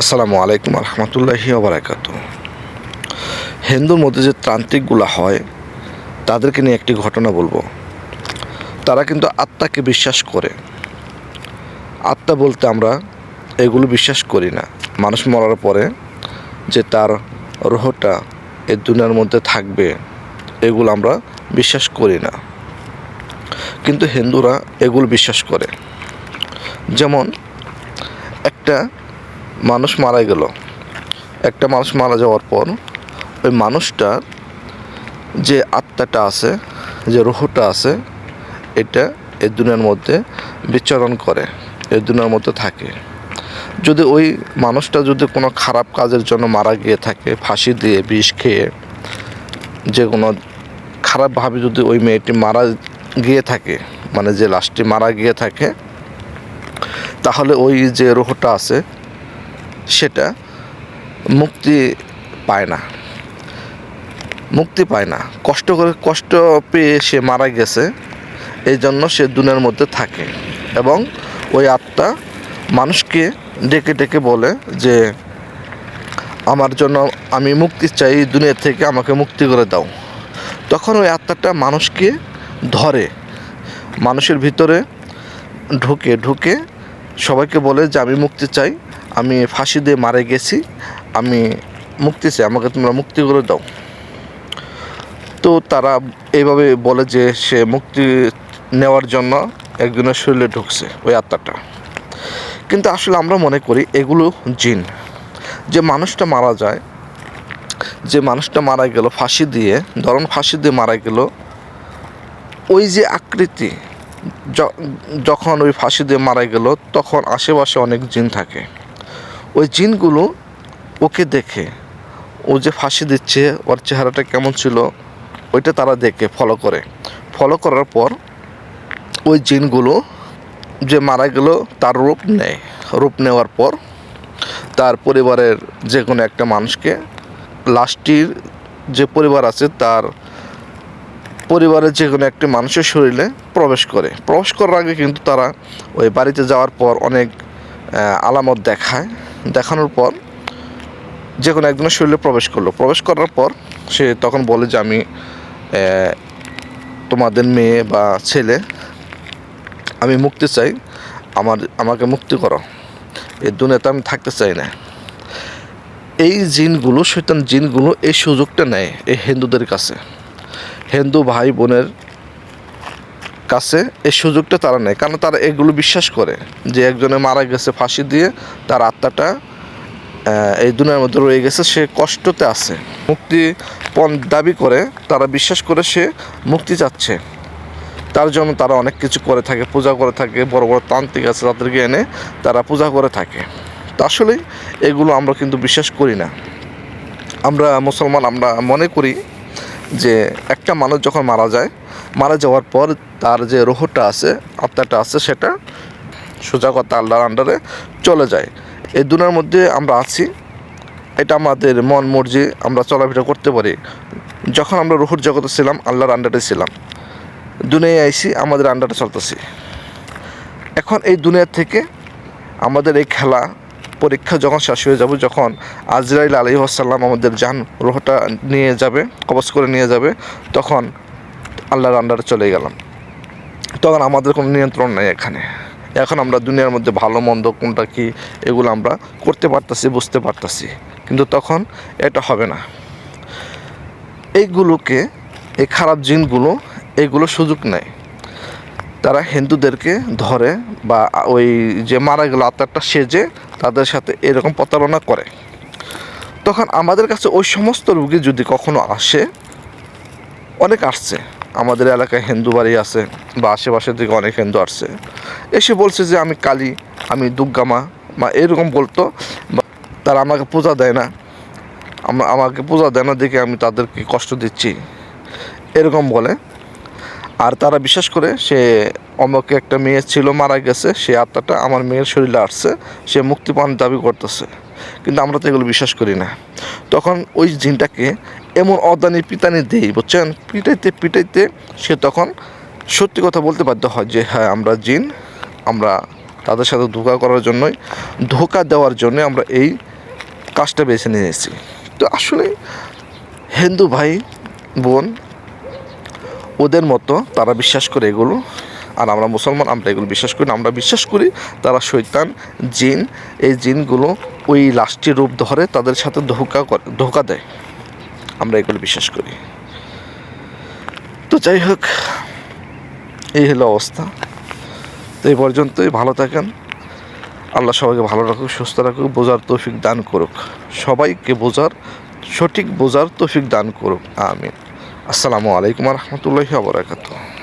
আসসালামু আলাইকুম রহমতুল্লাহি ওবরাকাত হিন্দুর মধ্যে যে তান্ত্রিকগুলো হয়, তাদেরকে নিয়ে একটি ঘটনা বলব। তারা কিন্তু আত্মাকে বিশ্বাস করে। আত্মা বলতে আমরা এগুলো বিশ্বাস করি না। মানুষ মরার পরে যে তার রোহটা এ দুনিয়ার মধ্যে থাকবে, এগুলো আমরা বিশ্বাস করি না। কিন্তু হিন্দুরা এগুলো বিশ্বাস করে। যেমন একটা মানুষ মারা গেল। একটা মানুষ মারা যাওয়ার পর ওই মানুষটার যে আত্মাটা আছে, যে রুহটা আছে, এটা এই দুনিয়ার মধ্যে বিচরণ করে, এই দুনিয়ার মধ্যে থাকে। যদি ওই মানুষটা যদি কোনো খারাপ কাজের জন্য মারা গিয়ে থাকে, ফাঁসি দিয়ে, বিষ খেয়ে, যে কোনো খারাপভাবে যদি ওই মেয়েটি মারা গিয়ে থাকে মানে যে লাশটি মারা গিয়ে থাকে, তাহলে ওই যে রুহটা আছে সেটা মুক্তি পায় না। মুক্তি পায় না। কষ্ট করে, কষ্ট পেয়ে সে মারা গেছে। এই জন্য সে দুনের মধ্যে থাকে এবং ওই আত্মা মানুষকে ডেকে ডেকে বলে যে, আমার জন্য আমি মুক্তি চাই দুনিয়া থেকে আমাকে মুক্তি করে দাও। তখন ওই আত্মাটা মানুষকে ধরে। মানুষের ভিতরে ঢুকে ঢুকে সবাইকে বলে যে, আমি মুক্তি চাই। আমি ফাঁসি দিয়ে মারা গেছি, আমি মুক্তি চাই, আমাকে তোমরা মুক্তি করে দাও। তো তারা এইভাবে বলে যে সে মুক্তি নেওয়ার জন্য একজনের শরীরে ঢুকছে, ওই আত্মাটা। কিন্তু আসলে আমরা মনে করি এগুলো জিন। যে মানুষটা মারা যায়, যে মানুষটা মারা গেল ফাঁসি দিয়ে, ধরুন ফাঁসি দিয়ে মারা গেল, ওই যে আকৃতি যখন ওই ফাঁসি দিয়ে মারা গেল, তখন আশেপাশে অনেক জিন থাকে। ওই জিনগুলো ওকে দেখে, ও যে ফাঁসি দিচ্ছে, ওর চেহারাটা কেমন ছিল, ওইটা তারা দেখে ফলো করে। ফলো করার পর ওই জিনগুলো যে মারা গেল, তার রূপ নেয়। রূপ নেওয়ার পর তার পরিবারের যে কোনো একটা মানুষকে লাশটির যে পরিবার আছে, তার পরিবারের যে কোনো একটি মানুষের শরীরে প্রবেশ করে। প্রবেশ করার আগে কিন্তু তারা ওই বাড়িতে যাওয়ার পর অনেক আলামত দেখায়। দেখানোর পর যে কোনো একজনের শরীরে প্রবেশ করল। প্রবেশ করার পর সে তখন বলে যে, আমি তোমাদের মেয়ে বা ছেলে, আমি মুক্তি চাই। আমার, আমাকে মুক্তি করো। এই দুনিয়াতে আমি থাকতে চাই না। এই জিনগুলো শৈতান জিনগুলো এই সুযোগটা নেয় এই হিন্দুদের কাছে। হিন্দু ভাই বোনের কাছে এই সুযোগটা তারা নেয়। কারণ তারা এগুলো বিশ্বাস করে যে একজনে মারা গেছে ফাঁসি দিয়ে তার আত্মাটা এই দুনিয়ার মধ্যে রয়ে গেছে, সে কষ্টতে আছে। মুক্তি পণ দাবি করে, তারা বিশ্বাস করে সে মুক্তি চাচ্ছে। তার জন্য তারা অনেক কিছু করে থাকে, পূজা করে থাকে, বড় বড় তান্ত্রিক আছে তাদেরকে এনে তারা পূজা করে থাকে। তো আসলে এগুলো আমরা কিন্তু বিশ্বাস করি না। আমরা মুসলমান, আমরা মনে করি যে একটা মানুষ যখন মারা যায় মারা যাওয়ার পর তার যে রোহটা আছে, আত্মাটা আছে, সেটা সোজা কথা আল্লাহর আন্ডারে চলে যায়। এই দুনিয়ার মধ্যে আমরা আছি, এটা আমাদের মন মর্জি, আমরা চলাফেরা করতে পারি। যখন আমরা রুহুর জগতে ছিলাম, আল্লাহর আন্ডারে ছিলাম। দুনিয়ায় আইসি আমাদের আন্ডারে চলতেছি। এখন এই দুনিয়া থেকে আমাদের এই খেলা, পরীক্ষা যখন শেষ হয়ে যাবে, যখন আজরাইল আলী আসাল্লাম আমাদের যান রোহটা নিয়ে যাবে, কবচ করে নিয়ে যাবে, তখন আল্লাহর আন্ডারে চলে গেলাম। তখন আমাদের কোনো নিয়ন্ত্রণ নেই এখানে। এখন আমরা দুনিয়ার মধ্যে ভালো, মন্দ কোনটা কি, এগুলো আমরা করতে পারতাছি, বুঝতে পারতাছি। কিন্তু তখন এটা হবে না। এইগুলোকে, এই খারাপ জিনগুলো, এগুলো সুযোগ নেয় তারা হিন্দুদেরকে ধরে বা ওই যে মারা গেল আত্মাটা সেজে তাদের সাথে এরকম প্রতারণা করে। তখন আমাদের কাছে ওই সমস্ত রুগী যদি কখনো আসে, অনেক আসছে। আমাদের এলাকায় হিন্দু বাড়ি আছে বা আশেপাশের দিকে অনেক হিন্দু আসছে। এসে বলছে যে আমি কালী, আমি দুর্গামা বা এরকম বলতো তারা আমাকে পূজা দেয় না। আমাকে পূজা দেয় না দেখে আমি তাদেরকে কষ্ট দিচ্ছি। এরকম বলে। আর তারা বিশ্বাস করে সে অমকে একটা মেয়ে ছিল, মারা গেছে, সে আত্মাটা আমার মেয়ের শরীরে আসছে, সে মুক্তিপান দাবি করতেছে। কিন্তু আমরা তো এগুলো বিশ্বাস করি না। তখন ওই জিনটাকে এমন অদানি পিতানি দেই, বুঝছেন? পিটাইতে পিটাইতে সে তখন সত্যি কথা বলতে বাধ্য হয় যে হ্যাঁ আমরা জিন, আমরা তাদের সাথে ধোকা করার জন্যই, ধোকা দেওয়ার জন্য আমরা এই কাজটা বেছে নিয়েছি তো আসলে হিন্দু ভাই বোন, ওদের মতো তারা বিশ্বাস করে এগুলো। আর আমরা মুসলমান, আমরা এগুলো বিশ্বাস করি না। আমরা বিশ্বাস করি তারা শৈতান জিন, এই জিনগুলো ওই লাশটি রূপ ধরে তাদের সাথে ধোকা করে, ধোকা দেয়। আমরা এগুলো বিশ্বাস করি। তো যাই হোক, এই হলো অবস্থা। তো এই পর্যন্তই, ভালো থাকেন। আল্লাহ সবাইকে ভালো রাখুক, সুস্থ রাখুক, বোঝার তৌফিক দান করুক। সবাইকে বোঝার, সঠিক বোঝার তৌফিক দান করুক। আমিন। আসসালামু আলাইকুম রহমতুল্লাহি আবরাকাতুহ